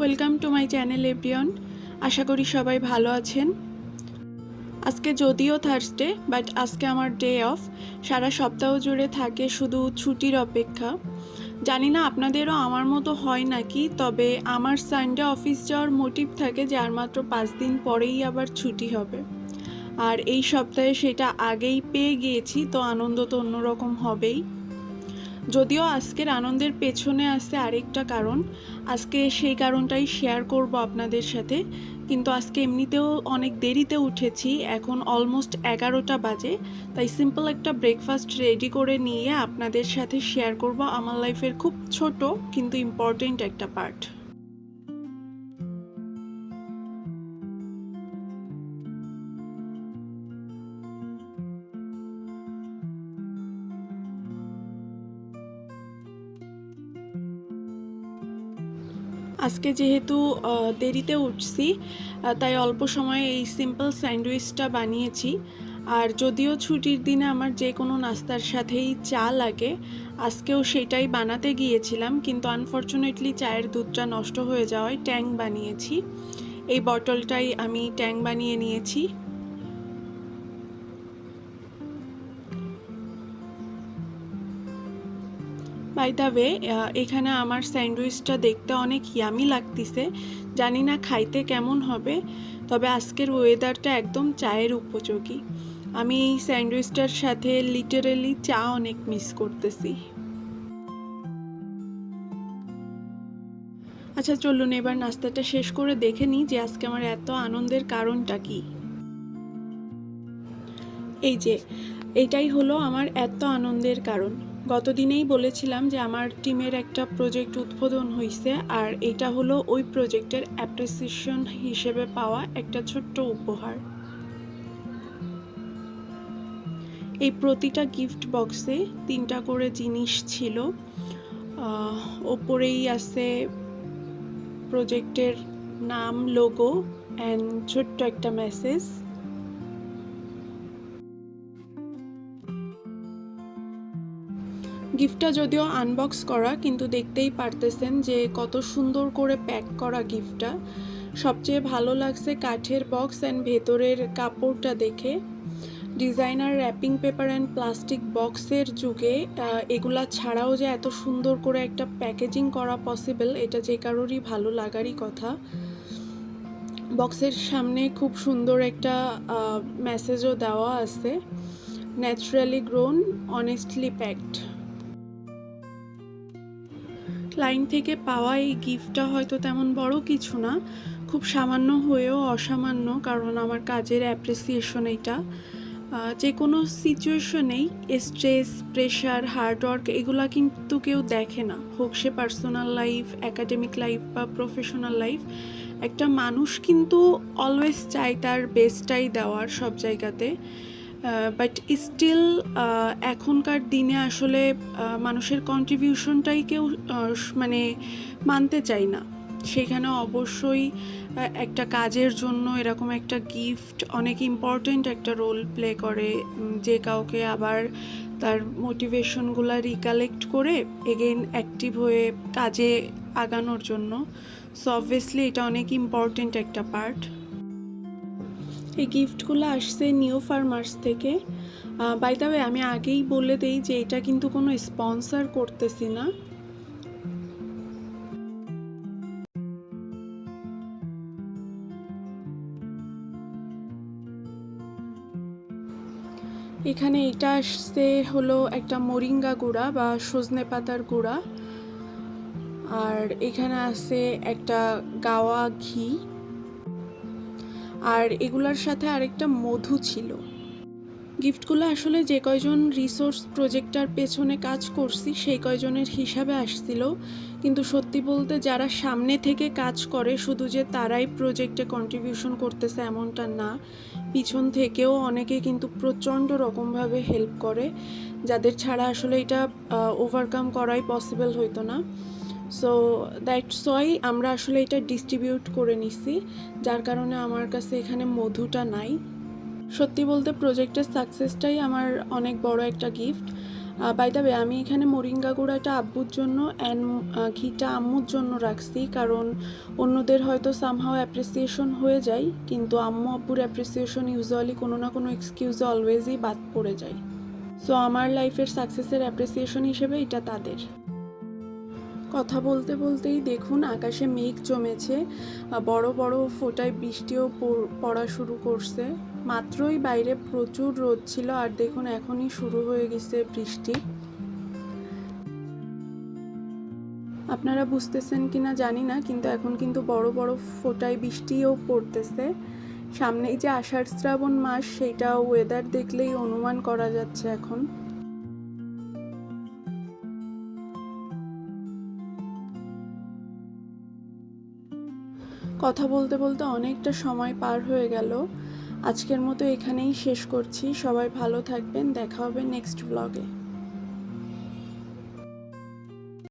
Welcome to my channel everyone আশা করি সবাই ভালো আছেন। আজকে যদিও থার্সডে বাট আজকে আমার ডে অফ সারা সপ্তাহ জুড়ে থাকে শুধু ছুটির অপেক্ষা। জানি না আপনাদেরও আমার মতো হয় নাকি, তবে আমার সানডে অফিস যাওয়ার মোটিভ থাকে যে আর মাত্র পাঁচ দিন পরেই আবার ছুটি হবে। আর এই সপ্তাহে সেটা আগেই পেয়ে গিয়েছি, তো আনন্দ তো অন্যরকম হবেই। যদিও আজকের আনন্দের পেছনে আছে আরেকটা কারণ। আজকে সেই কারণটাই শেয়ার করব আপনাদের সাথে। কিন্তু আজকে এমনিতেও অনেক দেরিতে উঠেছি। এখন অলমোস্ট এগারোটা বাজে। তাই সিম্পল একটা ব্রেকফাস্ট রেডি করে নিয়ে আপনাদের সাথে শেয়ার করব। আমার লাইফের খুব ছোট, কিন্তু ইম্পর্টেন্ট একটা পার্ট আজকে যেহেতু দেরিতে উঠছি তাই অল্প সময়ে এই সিম্পল স্যান্ডউইচটা বানিয়েছি। আর যদিও ছুটির দিনে আমার যে কোনো নাস্তার সাথেই চা লাগে, আজকেও সেটাই বানাতে গিয়েছিলাম, কিন্তু আনফর্চুনেটলি চায়ের দুধটা নষ্ট হয়ে যাওয়ায় ট্যাং বানিয়েছি। এই বটলটাই আমি ট্যাং বানিয়ে নিয়েছি। বাই দ্য ওয়ে এখানে আমার স্যান্ডউইচটা দেখতে অনেক ইয়ামি লাগতেছে। জানি না খাইতে কেমন হবে, তবে আজকের ওয়েদারটা একদম চায়ের উপযোগী। আমি এই স্যান্ডউইচটার সাথে লিটারেলি চা অনেক মিস করতেছি। আচ্ছা চলুন এবার নাস্তাটা শেষ করে দেখে নিই যে আজকে আমার এত আনন্দের কারণটা কি। এই যে, এটাই হলো আমার এত আনন্দের কারণ। গতদিনেই বলেছিলাম যে আমার টিমের একটা প্রজেক্ট উদ্বোধন হয়েছে আর এটা হলো ওই প্রজেক্টের অ্যাপ্রিসিয়েশন হিসেবে পাওয়া একটা ছোট্ট উপহার। এই প্রতিটা গিফট বক্সে তিনটা করে জিনিস ছিল। ওপরেই আছে প্রজেক্টের নাম লোগো অ্যান্ড ছোট্ট একটা মেসেজ গিফটটা যদিও আনবক্স করা, কিন্তু দেখতেই পারতেছেন যে কত সুন্দর করে প্যাক করা গিফটটা। সবচেয়ে ভালো লাগছে কাঠের বক্স অ্যান্ড ভেতরের কাপড়টা দেখে। Designer wrapping paper and plastic বক্সের যুগে এগুলা ছাড়াও যে এত সুন্দর করে একটা প্যাকেজিং করা পসিবল এটা যে কারোরই ভালো লাগারই কথা। বক্সের সামনে খুব সুন্দর একটা মেসেজও দেওয়া আছে। Naturally grown honestly packed line থেকে পাওয়া এই গিফটটা হয়তো তেমন বড় কিছু না। খুব সামান্য হয়েও অসামান্য কারণ আমার কাজের অ্যাপ্রিসিয়েশন আহ, যে কোনো সিচুয়েশনেই স্ট্রেস প্রেশার হার্ডওয়ার্ক এগুলা কিন্তু কেউ দেখে না। হোক সে পার্সোনাল লাইফ একাডেমিক লাইফ বা প্রফেশনাল লাইফ একটা মানুষ কিন্তু অলওয়েজ চায় তার বেস্টটাই দেওয়ার সব জায়গাতে। বাট স্টিল এখনকার দিনে আসলে মানুষের কন্ট্রিবিউশনটাই কেউ মানে মানতে চায় না। সেখানে অবশ্যই একটা কাজের জন্য এরকম একটা গিফট অনেক ইম্পর্ট্যান্ট একটা রোল প্লে করে যে কাউকে আবার তার মোটিভেশনগুলো রিকালেক্ট করে এগেইন অ্যাক্টিভ হয়ে কাজে আগানোর জন্য। সো অবভিয়াসলি এটা অনেক ইম্পর্ট্যান্ট একটা পার্ট এই গিফটগুলো আসছে নিউ ফার্মার্স থেকে। বাই আমি আগেই বলে দেই যে এটা কিন্তু কোনো স্পন্সর করতেছি না। এখানে এটা আসছে হলো একটা মরিঙ্গা গুঁড়া বা সজনে পাতার গুঁড়া। আর এখানে আছে একটা গাওয়া ঘি। আর এগুলার সাথে আরেকটা মধু ছিল। গিফটগুলো আসলে যে কয়জন রিসোর্স প্রজেক্টার পেছনে কাজ করছি, সেই কয়জনের হিসাবে আসছিল। কিন্তু সত্যি বলতে যারা সামনে থেকে কাজ করে, শুধু যে তারাই প্রজেক্টে কন্ট্রিবিউশন করতেছে এমনটা না। পিছন থেকেও অনেকে কিন্তু প্রচণ্ড রকমভাবে হেল্প করে, যাদের ছাড়া আসলে এটা ওভারকাম করাই পসিবল হইতো না। সো দ্যাটস ওয়াই আমরা আসলে এটা ডিস্ট্রিবিউট করে নিছি, যার কারণে আমার কাছে এখানে মধুটা নাই। সত্যি বলতে প্রজেক্টের সাকসেসটাই আমার অনেক বড় একটা গিফট বাই দ্য আমি এখানে মোরিঙ্গা গুঁড়াটা আব্বুর জন্য অ্যান্ড ঘিটা আম্মুর জন্য রাখছি, কারণ অন্যদের হয়তো সামহাও অ্যাপ্রিসিয়েশন হয়ে যায়, কিন্তু আম্মু আব্বুর অ্যাপ্রিসিয়েশন ইউজুয়ালি কোনো না কোনো এক্সকিউজে অলওয়েজই বাদ পড়ে যায়। সো আমার লাইফের সাকসেসের অ্যাপ্রিসিয়েশন হিসেবে এটা তাদের। কথা বলতে বলতেই দেখুন আকাশে মেঘ জমেছে বড় বড় ফোঁটায় বৃষ্টিও পড়া শুরু করছে। মাত্রই বাইরে প্রচুর রোদ ছিল আর দেখুন এখনই শুরু হয়ে গেছে বৃষ্টি। আপনারা বুঝতেছেন কিনা জানি না, কিন্তু এখন কিন্তু বড় বড় ফোটায় বৃষ্টিও পড়তেছে। সামনেই যে আষাঢ় শ্রাবণ মাস, সেইটা ওয়েদার দেখলেই অনুমান করা যাচ্ছে এখন। কথা বলতে বলতে অনেকটা সময় পার হয়ে গেল। আজকের মতো এখানেই শেষ করছি। সবাই ভালো থাকবেন। দেখা হবে নেক্সট ব্লগে